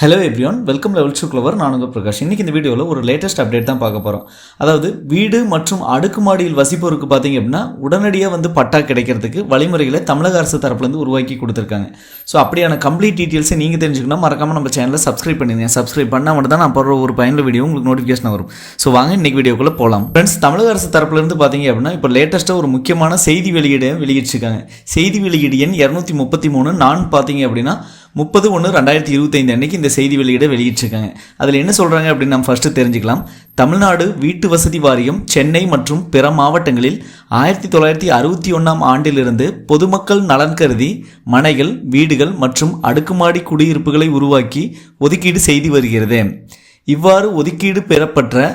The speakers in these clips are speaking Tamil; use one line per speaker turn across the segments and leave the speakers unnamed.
Hello everyone welcome level two clever நான் உங்கள் பிரகாஷ். இன்றைக்கி இந்த வீடியோவில் ஒரு லேட்டஸ்ட் அப்டேட் தான் பார்க்க போகிறோம் அதாவது வீடு மற்றும் அடுக்குமாடியில் வசிப்போருக்கு பார்த்தீங்க அப்படின்னா உடனடியாக வந்து பட்டா கிடைக்கிறதுக்கு வழிமுறைகளை தமிழக அரசு தரப்புலேருந்து உருவாக்கி கொடுத்துருக்காங்க. ஸோ அப்படியான கம்ப்ளீட் டீட்டெயில்ஸை நீங்கள் தெரிஞ்சுக்கணும் மறக்காமல் நம்ம சேனலை சப்ஸ்கிரைப் பண்ணிடுங்க சப்ஸ்கிரைப் பண்ணால் மட்டும் தான் நான் போடுற ஒரு பயனுள்ள வீடியோ உங்களுக்கு நோட்டிஃபிகேஷன் வரும். ஸோ வாங்க இன்றைக்கி வீடியோக்குள்ளே போகலாம் ஃப்ரெண்ட்ஸ் தமிழக அரசு தரப்புலேருந்து பார்த்தீங்க அப்படின்னா இப்போ லேட்டஸ்ட்டாக ஒரு முக்கியமான செய்தி வெளியீடு வெளியிட்டிருக்காங்க. செய்தி வெளியீடு எண் இரநூத்தி முப்பத்தி மூணு. நான் பார்த்தீங்க அப்படின்னா முப்பது ஒன்று ரெண்டாயிரத்தி இருபத்தைந்து அன்னைக்கு இந்த செய்தி வெளியிட வெளியிட்டிருக்காங்க. அதில் என்ன சொல்கிறாங்க அப்படின்னு நம்ம ஃபஸ்ட்டு தெரிஞ்சுக்கலாம். தமிழ்நாடு வீட்டு வசதி வாரியம் சென்னை மற்றும் பிற மாவட்டங்களில் ஆயிரத்தி தொள்ளாயிரத்தி அறுபத்தி ஒன்றாம் ஆண்டிலிருந்து பொதுமக்கள் நலன் கருதி மனைகள் வீடுகள் மற்றும் அடுக்குமாடி குடியிருப்புகளை உருவாக்கி ஒதுக்கீடு செய்து வருகிறது. இவ்வாறு ஒதுக்கீடு பெறப்பட்ட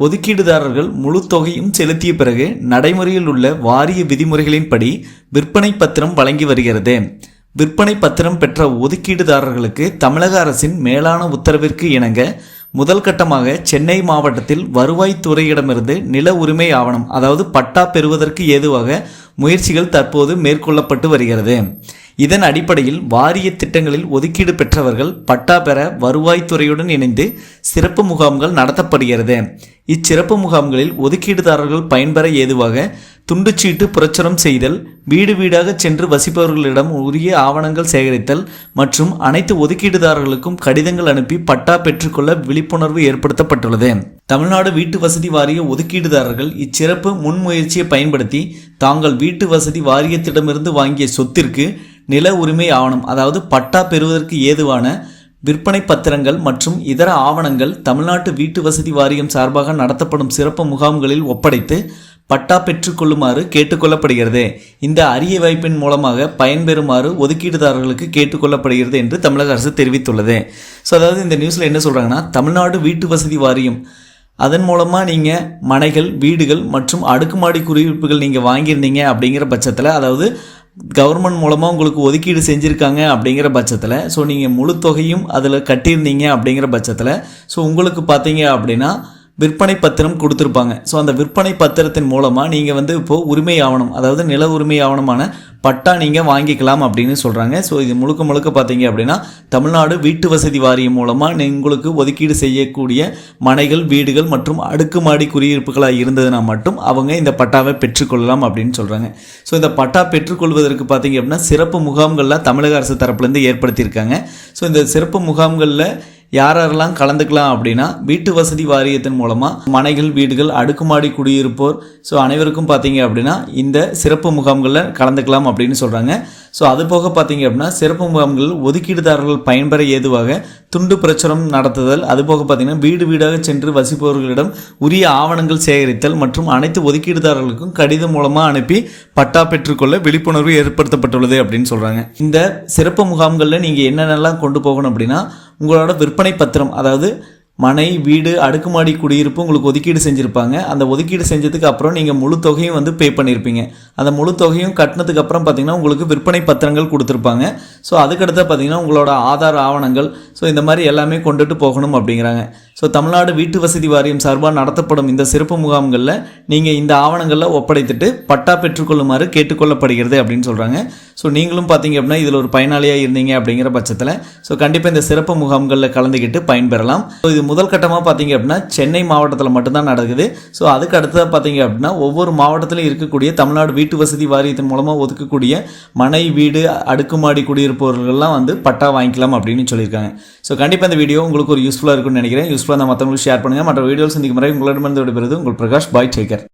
ஒதுக்கீடுதாரர்கள் முழு தொகையும் செலுத்திய பிறகு நடைமுறையில் உள்ள வாரிய விதிமுறைகளின்படி விற்பனை பத்திரம் வழங்கி வருகிறது. விற்பனை பத்திரம் பெற்ற ஒதுக்கீடுதாரர்களுக்கு தமிழக அரசின் மேலான உத்தரவிற்கு இணங்க முதல் கட்டமாக சென்னை மாவட்டத்தில் வருவாய்த்துறையிடமிருந்து நில உரிமை ஆவணம் அதாவது பட்டா பெறுவதற்கு ஏதுவாக முயற்சிகள் தற்போது மேற்கொள்ளப்பட்டு வருகிறது. இதன் அடிப்படையில் வாரிய திட்டங்களில் ஒதுக்கீடு பெற்றவர்கள் பட்டா பெற வருவாய்த்துறையுடன் இணைந்து சிறப்பு முகாம்கள் நடத்தப்படுகிறது. இச்சிறப்பு முகாம்களில் ஒதுக்கீடுதாரர்கள் பயன்பெற ஏதுவாக துண்டுச்சீட்டு பிரச்சுரம் செய்தல் வீடு வீடாக சென்று வசிப்பவர்களிடம் உரிய ஆவணங்கள் சேகரித்தல் மற்றும் அனைத்து ஒதுக்கீடுதாரர்களுக்கும் கடிதங்கள் அனுப்பி பட்டா பெற்றுக்கொள்ள விழிப்புணர்வு ஏற்படுத்தப்பட்டுள்ளது. தமிழ்நாடு வீட்டு வசதி வாரிய ஒதுக்கீடுதாரர்கள் இச்சிறப்பு முன்முயற்சியை பயன்படுத்தி தாங்கள் வீட்டு வசதி வாரியத்திடமிருந்து வாங்கிய சொத்திற்கு நில உரிமை ஆவணம் அதாவது பட்டா பெறுவதற்கு ஏதுவான விற்பனை பத்திரங்கள் மற்றும் இதர ஆவணங்கள் தமிழ்நாட்டு வீட்டு வசதி வாரியம் சார்பாக நடத்தப்படும் சிறப்பு முகாம்களில் ஒப்படைத்து பட்டா பெற்றுக்கொள்ளுமாறு கேட்டுக்கொள்ளப்படுகிறது. இந்த அரிய வாய்ப்பின் மூலமாக பயன்பெறுமாறு ஒதுக்கீடுதாரர்களுக்கு கேட்டுக்கொள்ளப்படுகிறது என்று தமிழக அரசு தெரிவித்துள்ளது. ஸோ அதாவது இந்த நியூஸில் என்ன சொல்கிறாங்கன்னா தமிழ்நாடு வீட்டு வசதி வாரியம் அதன் மூலமாக நீங்கள் மனைகள் வீடுகள் மற்றும் அடுக்குமாடி குடியிருப்புகள் நீங்கள் வாங்கியிருந்தீங்க அப்படிங்கிற பட்சத்தில் அதாவது கவர்மெண்ட் மூலமாக உங்களுக்கு ஒதுக்கீடு செஞ்சுருக்காங்க அப்படிங்கிற பட்சத்தில் ஸோ நீங்கள் முழு தொகையும் அதில் கட்டியிருந்தீங்க அப்படிங்கிற பட்சத்தில் ஸோ உங்களுக்கு பார்த்தீங்க அப்படின்னா விற்பனை பத்திரம் கொடுத்துருப்பாங்க. ஸோ அந்த விற்பனை பத்திரத்தின் மூலமாக நீங்கள் வந்து இப்போது உரிமை ஆவணம் அதாவது நில உரிமை ஆவணமான பட்டா நீங்கள் வாங்கிக்கலாம் அப்படின்னு சொல்கிறாங்க ஸோ இது முழுக்க முழுக்க பார்த்தீங்க அப்படின்னா தமிழ்நாடு வீட்டு வசதி வாரியம் மூலமாக உங்களுக்கு ஒதுக்கீடு செய்யக்கூடிய மனைகள் வீடுகள் மற்றும் அடுக்குமாடி குடியிருப்புகளாக இருந்ததுன்னா மட்டும் அவங்க இந்த பட்டாவை பெற்றுக்கொள்ளலாம் அப்படின்னு சொல்கிறாங்க ஸோ இந்த பட்டா பெற்றுக்கொள்வதற்கு பார்த்தீங்க அப்படின்னா சிறப்பு முகாம்களில் தமிழக அரசு தரப்புலேருந்து ஏற்படுத்தியிருக்காங்க. ஸோ இந்த சிறப்பு முகாம்களில் யார் யாரெல்லாம் கலந்துக்கலாம் அப்படின்னா வீட்டு வசதி வாரியத்தின் மூலமாக மனைகள் வீடுகள் அடுக்குமாடி குடியிருப்போர். ஸோ அனைவருக்கும் பார்த்தீங்க அப்படின்னா இந்த சிறப்பு முகாம்களில் கலந்துக்கலாம் அப்படின்னு சொல்கிறாங்க ஸோ அது போக பார்த்தீங்க அப்படின்னா சிறப்பு முகாம்கள் ஒதுக்கீடுதாரர்கள் பயன்பெற ஏதுவாக துண்டு பிரச்சுரம் நடத்துதல் அது போக பார்த்தீங்கன்னா வீடு வீடாக சென்று வசிப்பவர்களிடம் உரிய ஆவணங்கள் சேகரித்தல் மற்றும் அனைத்து ஒதுக்கீடுதாரர்களுக்கும் கடிதம் மூலமாக அனுப்பி பட்டா பெற்றுக்கொள்ள விழிப்புணர்வு ஏற்படுத்தப்பட்டுள்ளது அப்படின்னு சொல்கிறாங்க இந்த சிறப்பு முகாம்களில் நீங்கள் என்னென்னலாம் கொண்டு போகணும் அப்படின்னா உங்களோட விற்பனை பத்திரம் அதாவது மனை வீடு அடுக்குமாடி குடியிருப்பு உங்களுக்கு ஒதுக்கீடு செஞ்சுருப்பாங்க. அந்த ஒதுக்கீடு செஞ்சதுக்கு அப்புறம் நீங்கள் முழு தொகையும் வந்து பே பண்ணியிருப்பீங்க அந்த முழு தொகையும் கட்டினதுக்கு அப்புறம் பார்த்தீங்கன்னா உங்களுக்கு விற்பனை பத்திரங்கள் கொடுத்துருப்பாங்க. ஸோ அதுக்கடுத்து பார்த்தீங்கன்னா உங்களோட ஆதார் ஆவணங்கள். ஸோ இந்த மாதிரி எல்லாமே கொண்டுட்டு போகணும் அப்படிங்கிறாங்க. ஸோ தமிழ்நாடு வீட்டு வசதி வாரியம் சார்பாக நடத்தப்படும் இந்த சிறப்பு முகாம்களில் நீங்கள் இந்த ஆவணங்களில் ஒப்படைத்துட்டு பட்டா பெற்றுக்கொள்ளுமாறு கேட்டுக்கொள்ளப்படுகிறது அப்படின்னு சொல்கிறாங்க ஸோ நீங்களும் பார்த்தீங்க அப்படின்னா இதில் ஒரு பயனாளியாக இருந்தீங்க அப்படிங்கிற பட்சத்தில் ஸோ கண்டிப்பாக இந்த சிறப்பு முகாம்களில் கலந்துக்கிட்டு பயன்பெறலாம். ஸோ இது முதல் கட்டமாக பார்த்தீங்க அப்படின்னா சென்னை மாவட்டத்தில் மட்டும்தான் நடக்குது. ஸோ அதுக்கு அடுத்ததாக பார்த்தீங்க அப்படின்னா ஒவ்வொரு மாவட்டத்திலும் இருக்கக்கூடிய தமிழ்நாடு வீட்டு வசதி வாரியத்தின் மூலமாக ஒதுக்கக்கூடிய மனை வீடு அடுக்குமாடி குடியிருப்பவர்கள்லாம் வந்து பட்டா வாங்கிக்கலாம் அப்படின்னு சொல்லியிருக்காங்க. ஸோ கண்டிப்பாக இந்த வீடியோ உங்களுக்கு ஒரு யூஸ்ஃபுல்லாக இருக்கும்னு நினைக்கிறேன். யூஸ்ஃபுல்லாக நான் மற்றவங்களுக்கு ஷேர் பண்ணுங்கள் மற்ற வீடியோஸ் சந்திக்கும் முறை உங்களிடமிருந்து விடுபெறுது உங்கள் பிரகாஷ் பாய் டேக்கர்.